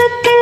ಕಟ್ಟ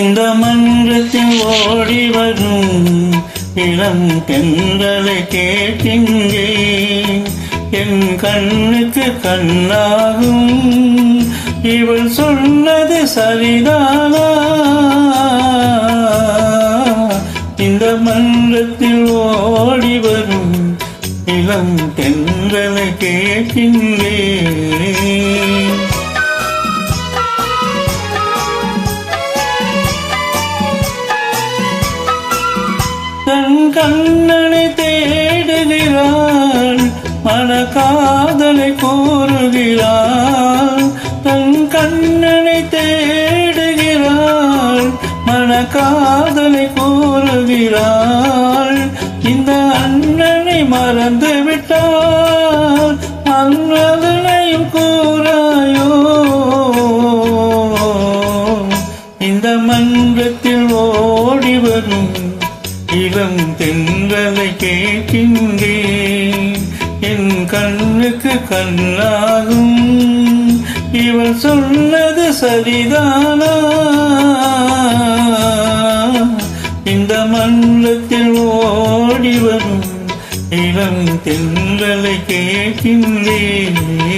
இந்த மன்றத்தில் ஓடி வரும் இளம் பெண்களை கேட்கின்றேன். என் கண்ணுக்கு கண்ணாகும். இவள் சொன்னது சரிதானா? இந்த மன்றத்தில் ஓடி வரும் இளம் பெண்களை கேட்கின்றேன். கண்ணனை தேடுகிறாள் மனக்காதலை இளம் தென்றலை கேட்கின்றேன். என் கண்ணுக்கு கண்ணாகும். இவள் சொன்னது சரிதானா? இந்த மன்றத்தில் ஓடி வரும் இளம் தென்றலை கேட்கின்றேன்.